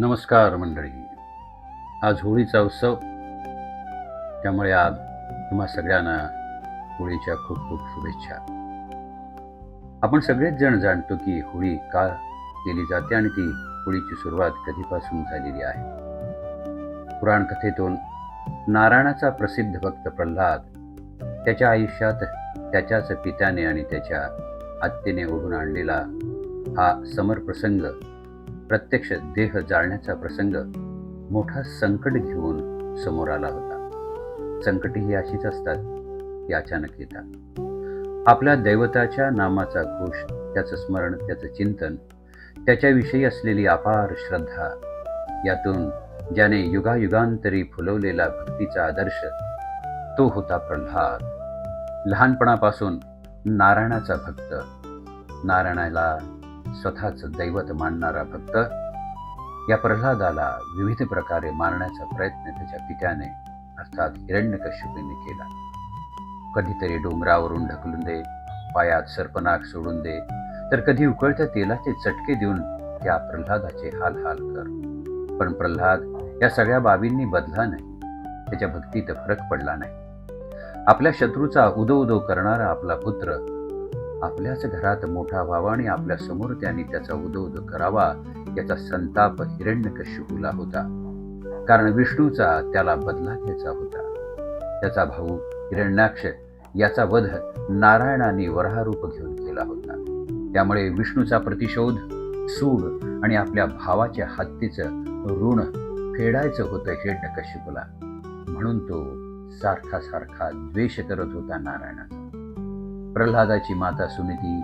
नमस्कार मंडळी. आज होळीचा उत्सव. त्यामुळे आज तुम्हा सगळ्यांना होळीच्या खूप खूप शुभेच्छा. आपण सगळेच जण जाणतो की होळी का केली जाते आणि ती होळीची सुरुवात कधीपासून झालेली आहे? पुराण कथेतून नारायणाचा प्रसिद्ध भक्त प्रल्हाद त्याच्या आयुष्यात त्याच्याच पित्याने आणि त्याच्या आत्तेने ओढून आणलेला हा समर प्रसंग प्रत्यक्ष देह जाळण्याचा प्रसंग मोठा संकट घेऊन समोर आला होता. संकटे ही अशीच असतात की अचानक येतात. आपल्या दैवताच्या नामाचा घोष त्याचं स्मरण त्याचं चिंतन त्याच्याविषयी असलेली अपार श्रद्धा यातून ज्याने युगायुगांतरी फुलवलेला भक्तीचा आदर्श तो होता प्रल्हाद. लहानपणापासून नारायणाचा भक्त. नारायणाला स्वतःच दैवत मानणारा भक्त या प्रल्हादाला विविध प्रकारे मारण्याचा प्रयत्न त्याच्या पित्याने अर्थात हिरण्यकश्यपीने केला. कधीतरी डोंगरावरून ढकलून दे पायात सर्पनाक सोडून दे तर कधी उकळत्या तेलाचे चटके देऊन त्या प्रल्हादाचे हाल हाल कर. पण प्रल्हाद या सगळ्या बाबींनी बदला नाही. त्याच्या भक्तीत फरक पडला नाही. आपल्या शत्रूचा उदो उदो करणारा आपला पुत्र आपल्याच घरात मोठा व्हावा आणि आपल्यासमोर त्यांनी त्याचा उदो करावा याचा संताप हिरण्यकशिपूला होता. कारण विष्णूचा त्याला बदला घ्यायचा होता. त्याचा भाऊ हिरण्याक्ष याचा वध नारायणाने वरारूप घेऊन केला होता. त्यामुळे विष्णूचा प्रतिशोध सूड आणि आपल्या भावाच्या हत्तीचं ऋण फेडायचं होतं हिरण्यकशिपूला म्हणून तो सारखा सारखा द्वेष करत होता नारायणाचा. प्रल्हादाची माता सुनीती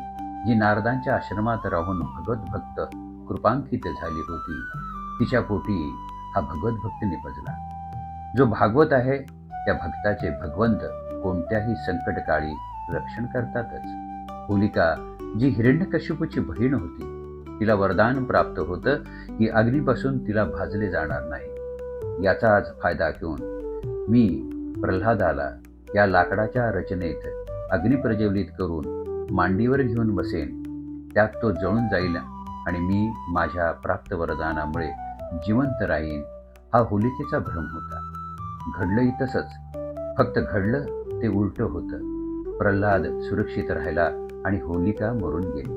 जी नारदांच्या आश्रमात राहून भगवत भक्त कृपांकित झाली होती तिच्या पोटी हा भगवत भक्त निपजला जो भागवत आहे त्या भक्ताचे भगवंत कोणत्याही संकटकाळी रक्षण करतातच. होलिका जी हिरण्यकश्यपूची बहीण होती तिला वरदान प्राप्त होतं की अग्नीपासून तिला भाजले जाणार नाही. याचा आज फायदा घेऊन मी प्रल्हादाला या लाकडाच्या रचनेत अग्नी प्रज्वलित करून मांडीवर घेऊन बसेन त्यात तो जळून जाईल आणि मी माझ्या प्राप्त वरदानामुळे जिवंत राहीन हा होलिकेचा भ्रम होता. घडलंही तसंच. फक्त घडलं ते उलटं होतं. प्रल्हाद सुरक्षित राहिला आणि होलिका मरून गेली.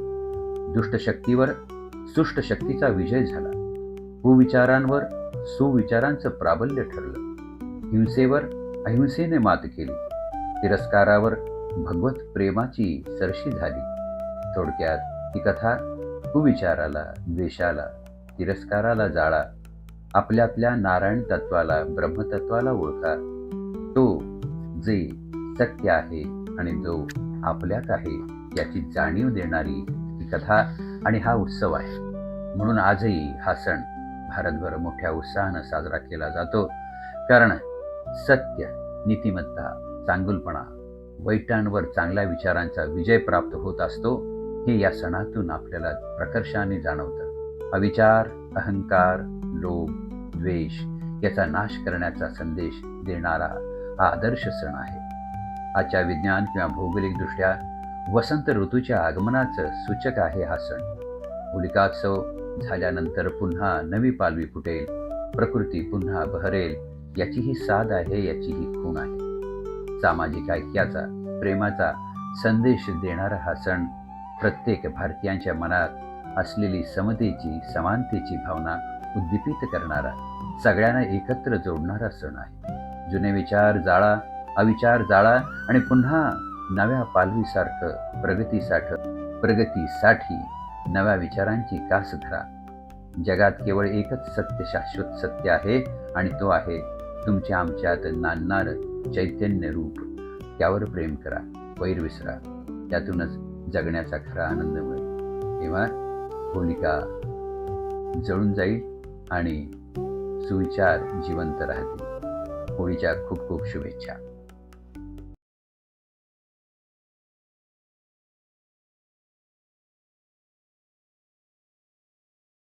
दुष्टशक्तीवर सुष्ट शक्तीचा विजय झाला. कुविचारांवर सुविचारांचं प्राबल्य ठरलं. हिंसेवर अहिंसेने मात केली. तिरस्कारावर भगवत प्रेमाची सरशी झाली. थोडक्यात ही कथा कुविचाराला द्वेषाला तिरस्काराला जाळा आपल्यातल्या नारायण तत्वाला ब्रह्मतत्वाला ओळखा. तो जे सत्य आहे आणि जो आपल्यात आहे याची जाणीव देणारी ही कथा आणि हा उत्सव आहे. म्हणून आजही हा सण भारतभर मोठ्या उत्साहानं साजरा केला जातो. कारण सत्य नीतिमत्ता चांगुलपणा वैटांवर चांगल्या विचारांचा विजय प्राप्त होत असतो हे या सणातून आपल्याला प्रकर्षाने जाणवतं. अविचार अहंकार लोभ द्वेष याचा नाश करण्याचा संदेश देणारा हा आदर्श सण आहे. आजच्या विज्ञान किंवा भौगोलिकदृष्ट्या वसंत ऋतूच्या आगमनाचं सूचक आहे हा सण. होलिकात्सव झाल्यानंतर पुन्हा नवी पालवी फुटेल प्रकृती पुन्हा बहरेल याची ही साध आहे याची ही खूण आहे. सामाजिक ऐक्याचा प्रेमाचा संदेश देणारा हा सण प्रत्येक भारतीयांच्या मनात असलेली समतेची समानतेची भावना उद्दीपित करणारा सगळ्यांना एकत्र जोडणारा सण आहे. जुने विचार जाळा अविचार जाळा आणि पुन्हा नव्या पालवीसारखं प्रगतीसाठी प्रगतीसाठी नव्या विचारांची कास धरा. जगात केवळ एकच सत्य शाश्वत सत्य आहे आणि तो आहे तुमच्या आमच्यात नांदणारं चैतन्य रूप. त्यावर प्रेम करा वैर विसरा. त्यातूनच जगण्याचा खरा आनंद मिळेल. तेव्हा होलिका जळून जाईल आणि सुविचार जिवंत राहतील. होळीच्या खूप खूप शुभेच्छा.